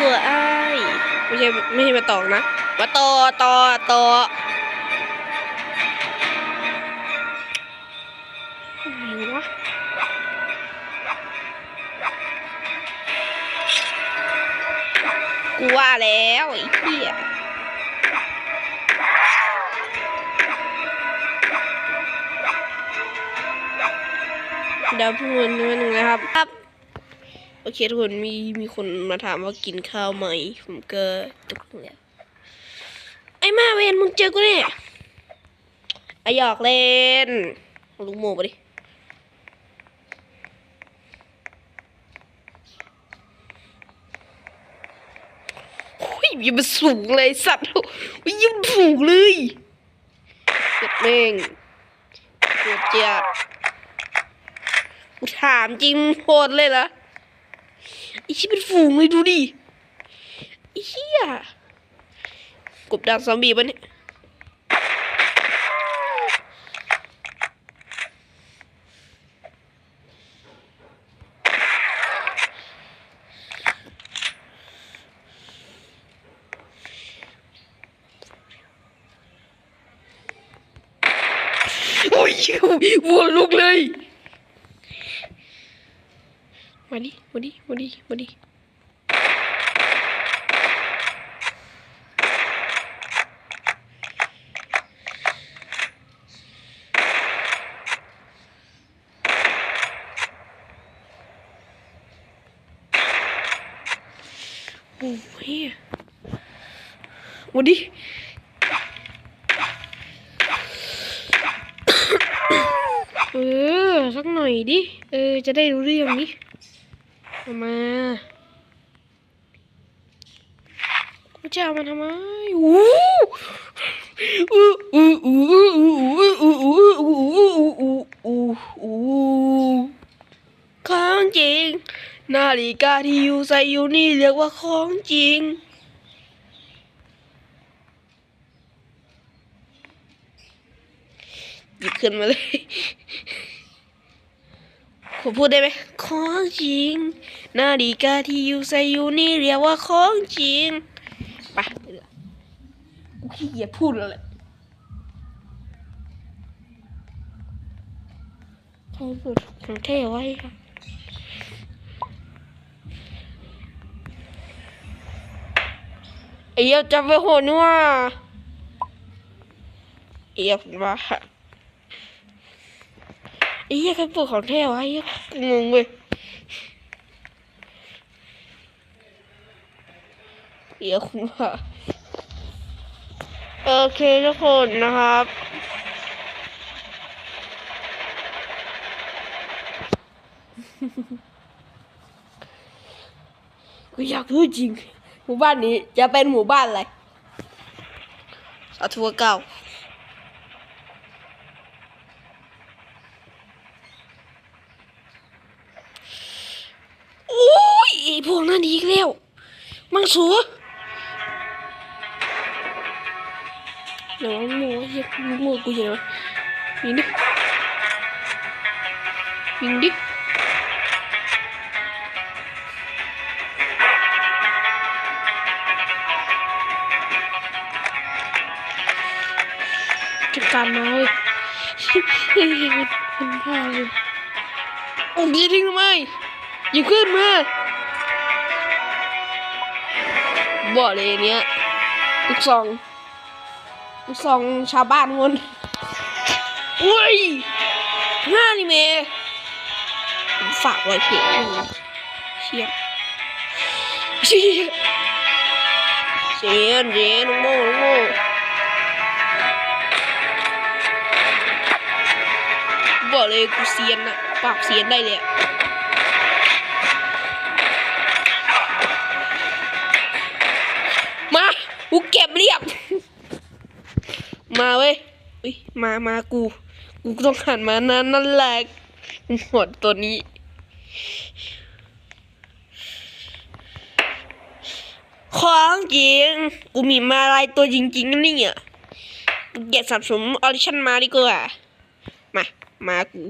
ตัวไอ้ายไม่ใช่ไม่ใช่มาตอกนะ มาตอตอตออะไรวะกูว่าแล้วไอ้เหี้ยเดี๋ยวพูดนิดนึงนะครับ โอเคทุกคนมีมีคนมาถามว่ากินข้าวไหม ผมก็ตกลงแล้วไอ้มาเวนมึงเจอกูเนี่ยไอหยอกเล่นลูกโมไปดิโอ้ยอยังมสูงเลยสัตว์ยอยังสูงเลยเจ็บแม่งปวดเจ็บกูถามจริงมึงโหดเลยเหรอ ไอ้ชี้เป็นฝูงเลยดูดิไอ้เหี้ยกบดานซอมบี้ปะเนี่ยโอ้ยวัวลุกเลย มาดิ มาดิ มาดิ มาดิ โอ้ยมาดิเออสักหน่อยดิ เออ จะได้รู้เรื่องนี้ เอามากูจะเอามันทำไมอู้อู้อู้อู้อู้อู้อู้อู้อู้อู้อู้อู้ของจริง นาฬิกาที่อยู่ใส่อยู่นี่เรียกว่าของจริงหยิบขึ้นมาเลย ผมพูดได้ไหมของจริง นาฬิกาที่อยู่ใส่อยู่นี่เรียกว่าของจริงไปเดี๋ยวกูขี้เกียจพูดแล้วแหละใช่สุดของเท่ไว้ค่ะไอ้เหี้ยจำไปโหดนี่ว่าไอ้เหี้ยผมว่า อ้เหี้ยใครปลูกของเท่วะไอ้เหี้ยงงเว้ยเหี้ยคุณว่าโอเคทุกคนนะครับกูอยากรู้จริง หมู่บ้านนี้จะเป็นหมู่บ้านอะไรสาธุเก้าโอ้ยไอ้พวกนั้นอีกแล้ว มัวเดี๋ยวมัวเฮียกูมัวกูอยู่ไหนวะยิงดิยิงดิจัดการมาเว้ยเฮ้ยมันพาเลยโอ้ยทิ้งทำไมย่าขึ้นมา บอกเลยอันเนี้ยลูกซองลูกซองชาวบ้านคนอุ้ยห้านี่เมผมฝากไว้เพจนึงเชี่ยเชี่ยเชี่ยเชี่ยน้องโม่น้องโม่บอกเลยกูเซียนอะปราบเซียนได้เลย กูเก็บเรียบ มาเว้ยอุ้ยมามากู กูต้องหันมานั่นนั่นแหละหมดตัวนี้ ของจริง กูมีมาลายตัวจริงๆนี่อะเก็บสับสมออริชั่นมาดีกว่า มา มากู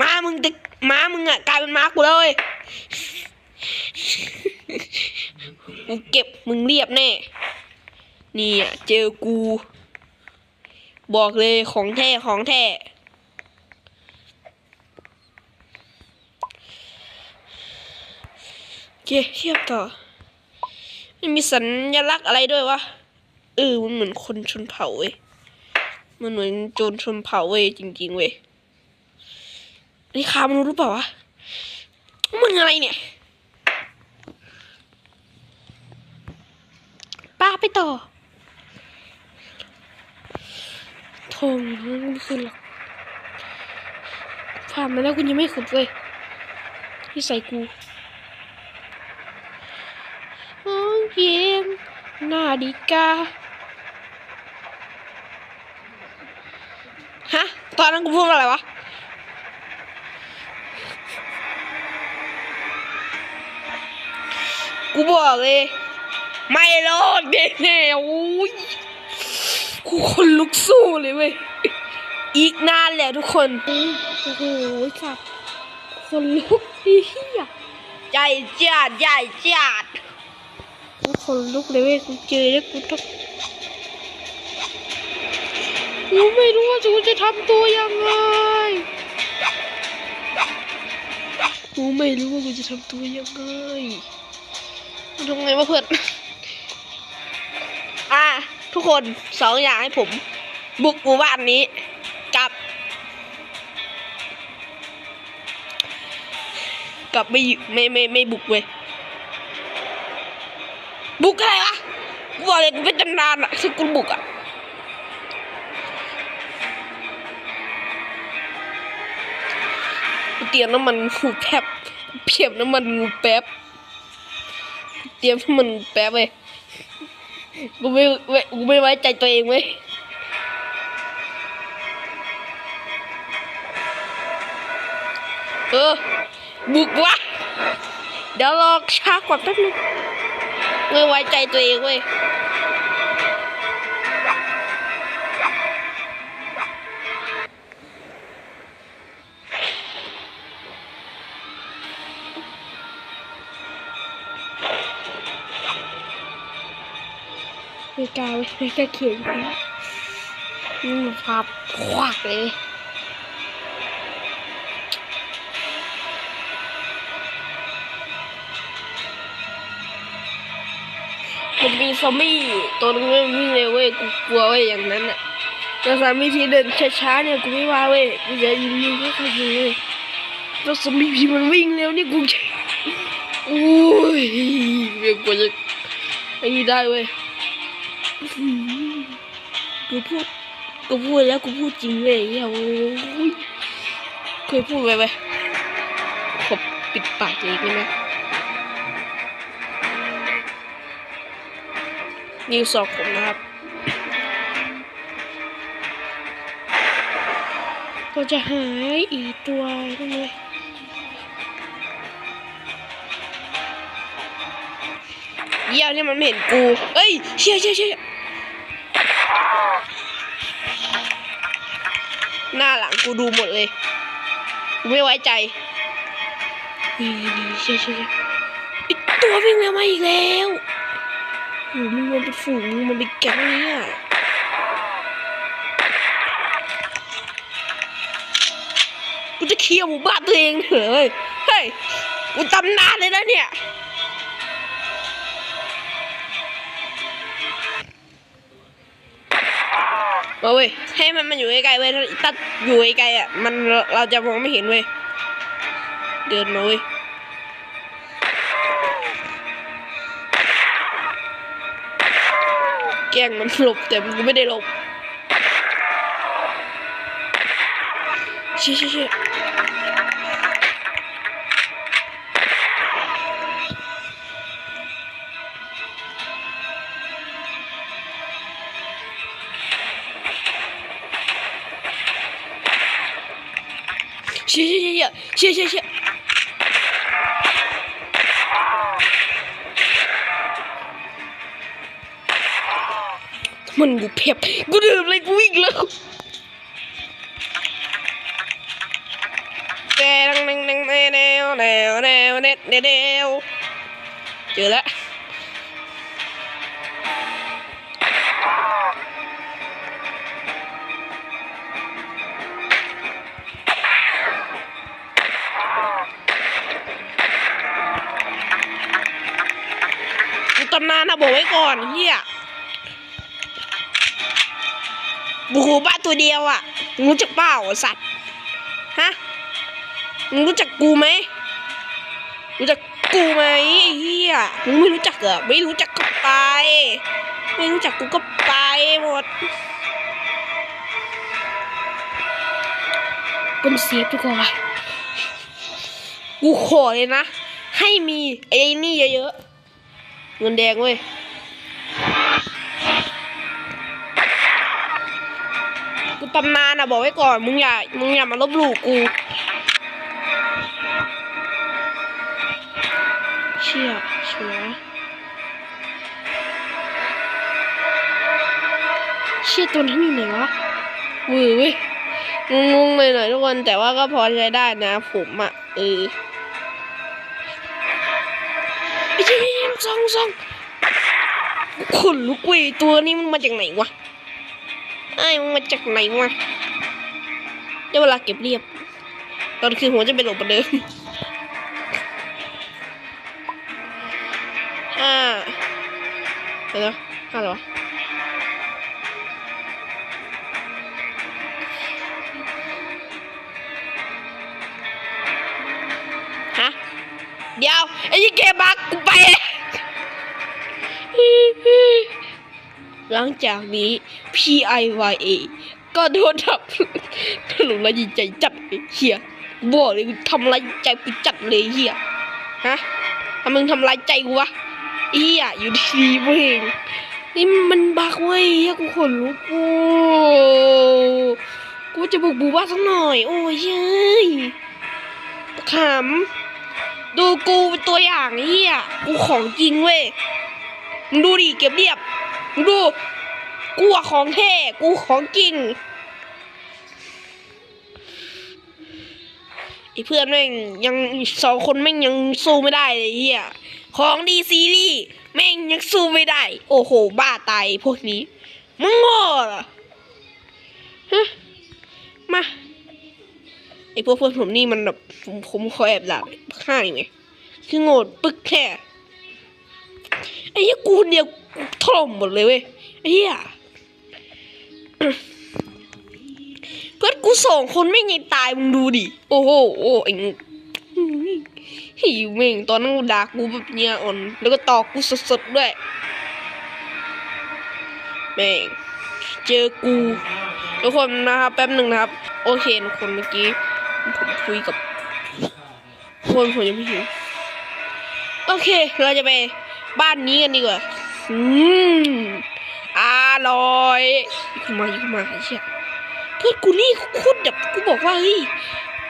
มามึงจะมามึงอะกลายเป็นมากูแล้วเว้ย กูเก็บมึงเรียบแน่ นี่อะเจอกู บอกเลยของแท้ของแท้โอเคเทียบต่อมันมีสัญลักษณ์อะไรด้วยวะ เออ มันเหมือนคนชนเผ่าเว้ย มันเหมือนโจรชนเผ่าเว้ยจริง ๆ เว้ยนนี้คามันรู้หรือเปล่าวะ มึงอะไรเนี่ย ป้าไปต่อทองไม่ขึ้นหรอกผ่านมาแล้วคุณยังไม่ขุดเว้ยที่ใส่กูห้องเย็นนาฬิกาฮะ ตอนนั้นกูพูดอะไรวะกูบอกเลย ไม่รอดแน่ๆโอ้ยกูคนลุกสู้เลยเว้ย อีกนานแหละทุกคน โอ้โหสัตว์คนลุกเฮียใจจัดใจจัดกูคนลุกเลยเว้ย กูเจอแล้วกูต้องกูไม่รู้ว่ากูจะทำตัวยังไง กูไม่รู้ว่ากูจะทำตัวยังไงทำไงวะเพื่อน อะทุกคนสองอย่างให้ผม บุกหมู่บ้านนี้กับ กับไม่ไม่ไม่ไม่บุกเว้ยบุกอะไรวะกูบอกเลยกูเป็นตำนานอะที่กูบุกอะเตรียมน้ำมันงูแป๊บเพียบน้ำมันงูแป๊บเตรียมน้ำมันงูแป๊บเว้ย กูไม่กูไม่ไว้ใจตัวเองเว้ยเออบุกวะเดี๋ยวรอช้ากว่าแป๊บนึงไม่ไว้ใจตัวเองเว้ย กาเว้ยไม่กล้าเขียนนะอืมภาพควักเลยมันมีซอมบี้ตัวนึงไม่วิ่งเร็วเว้ยกูกลัวเว้ยอย่างนั้นอะแต่สามีที่เดินช้าๆเนี่ยกูไม่ว่าเว้ยกูจะยิงยิงแค่คนเดียวเว้ยแล้วซอมบี้พี่มันวิ่งเร็วนี่กูจะโอ้ยเดี๋ยวกูจะไอ้ได้เว้ย กูพูดกูพูดแล้วกูพูดจริงเว้ยเหี้ยโอ้ยเคยพูดไปไหขอปิดปากเลยได้ไหมนิวสองผมนะครับก็จะหายอีกตัวทำไม เยี่ยเนี่ยมันไม่เห็นกู เอ้ยเชี่ยเชี่ยเชี่ยหน้าหลังกูดูหมดเลยกูไม่ไว้ใจนี่นี่เชี่ยเชี่ยเชี่ยอีกตัววิ่งแล้วมาอีกแล้วโอ้โหมันมันเป็นฝูงมันเป็นแก๊งเนี่ยกูจะเคลียร์หมู่บ้านตัวเองเหรอเฮ้ยเฮ้ยกูตำนานเลยนะเนี่ย เอาเว้ยให้มันมันอยู่ใกล้ๆเว้ยถ้าตัดอยู่ใกล้ๆอะมันเราจะมองไม่เห็นเว้ยเดินมาเว้ยแกล้งมันหลบแต่กูไม่ได้หลบชี่ยเชี่ยเชี่ เชี่ยเชี่ยเชี่ยเชี่ยเชี่ยเชี่ยมันกูเพียบกูดื่มเลยกูวิ่งแล้วแดงแดงแดงแดงแนวแนวแนวแนวแนวแนวเจอแล้ว ตำนานนะบอกไว้ก่อนเฮียบูหูบ้าตัวเดียวอะมึงรู้จักเปล่าสัตว์ฮะมึงรู้จักกูไหมรู้จักกูไหมเฮียมึงไม่รู้จักเหรอไม่รู้จักก็ไป ไม่รู้จักกูก็ไปหมดเป็นเซฟทุกคนวะกูขอเลยนะ ให้มีไอ้นี่เยอะๆ เงินแดงเว้ยกูตำนานอะบอกไว้ก่อน มึงอย่า มึงอย่ามาลบหลู่กู เชี่ยเชี่ยเชี่ยตัวนั้นอยู่ไหนวะว้ยเว้ยงงๆเลยหน่อยทุกคน แต่ว่าก็พอใช้ได้นะผมอะเออ ซองซองขนลุกเว้ยตัวนี้มันมาจากไหนวะไอ้มันมาจากไหนวะได้เวลาเก็บเรียบ ตอนคืนผมจะไปหลบประเดิมห้าเดี๋ยวห้าเหรอวฮะ เดี๋ยว ไอ้ยี่เกบักกูไป หลังจากนี้ P I Y A ก็โดนทับถลุงละยิงใจจัดเลยเฮียบอกเลยทำลายใจกูจัดเลยเฮียฮะทำมึงทำลายใจกูวะเอียอยู่ดีๆเว้ยนี่มันบักเว้ยเฮียกูขนลุกกูกูจะบุกบูบ้าสักหน่อย โอ้ยเฮ้ยขำดูกูเป็นตัวอย่างเฮียกูของจริงเว้ย ดูดิเก็บเรียบดูกูของแท้กูของจริงไอเพื่อนแม่งยังสองคนแม่งยังสู้ไม่ได้เลยเฮียของดีซีรีส์แม่งยังสู้ไม่ได้ โอ้โห บ้าตายพวกนี้มึงโง่เหรอฮะมาไอพวกเพื่อนผมนี่มันแบบผมผมคอยแอบหลับข้างไงคือโง่ปึกแค่ ไอ้เหี้ยกูคนเดียวถล่มหมดเลยเว้ยไอ้เหี้ยเพื่อนกูสองคนไม่ยังตายมึงดูดิ โอ้โหโอ้ไอ้หิวเม่งตอนนั้นกูด่ากูแบบเนี้ยอ่อน แล้วก็ตอกกูสดๆด้วยแม่งเจอกูทุกคนนะครับแป๊บหนึ่งนะครับ โอเคทุกคนเมื่อกี้ผมคุยกับคนผมยังไม่หิวโอเค เราจะไป บ้านนี้กันดีกว่า อืมอร่อยขึ้นมาขึ้นมาเชี่ยเพื่อนกูนี่โคตรแบบกูบอกว่าเฮ้ย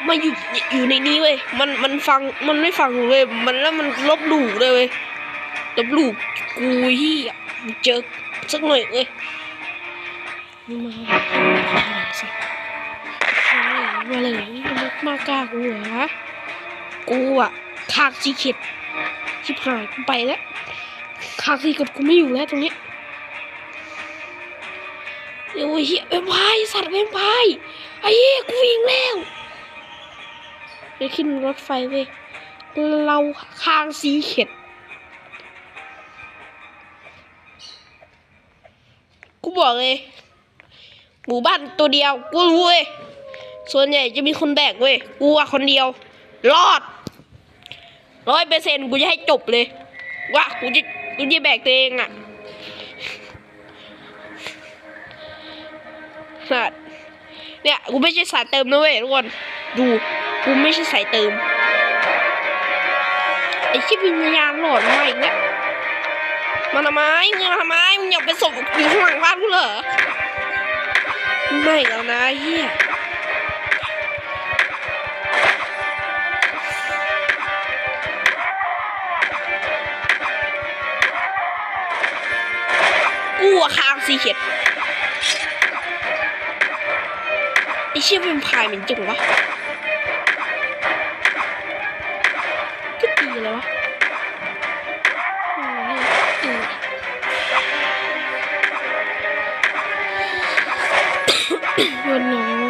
มาอยู่อยู่ในนี้เว้ย มันมันฟังมันไม่ฟังเว้ย มันแล้วมันลบหลู่เลยเว้ยลบหลู่กูที่เจอสักหน่อยเว้ยมาสิมาเลยมามากล้ากูเหรอกูอะคากซีเข็ดชิบหายกูไปแล้ว คาซีเข็ดกูไม่อยู่แล้วตรงนี้เดี๋ยวเหี้ยเวมไพร์สัตว์เวมไพร์ไอ้เหี้ยกูวิ่งแล้วไปขึ้นรถไฟเว้ยเราคางสีเข็ด กูบอกเลยหมู่บ้านตัวเดียว กูรู้เว้ยส่วนใหญ่จะมีคนแบกเว้ยกูอะคนเดียว รอดร้อยเปอร์เซ็นต์กูจะให้จบเลย ว่ากูจะ กูจะแบกตัวเองอะสัตว์เนี่ยกูไม่ใช่สายเติมนะเว้ยทุกคนดูกูไม่ใช่สายเติมไอ้ชิบวิญญาณหลอนมาอีกแล้วมาทำไมมึงมาทำไมมึงอยากเป็นศพอยู่ข้างหลังบ้านกูเหรอไม่แล้วนะเฮีย ซีเข็ดไอเชี่ยเป็นพายเหมือนจังวะก็ดีแล้ววะอืมวันนี้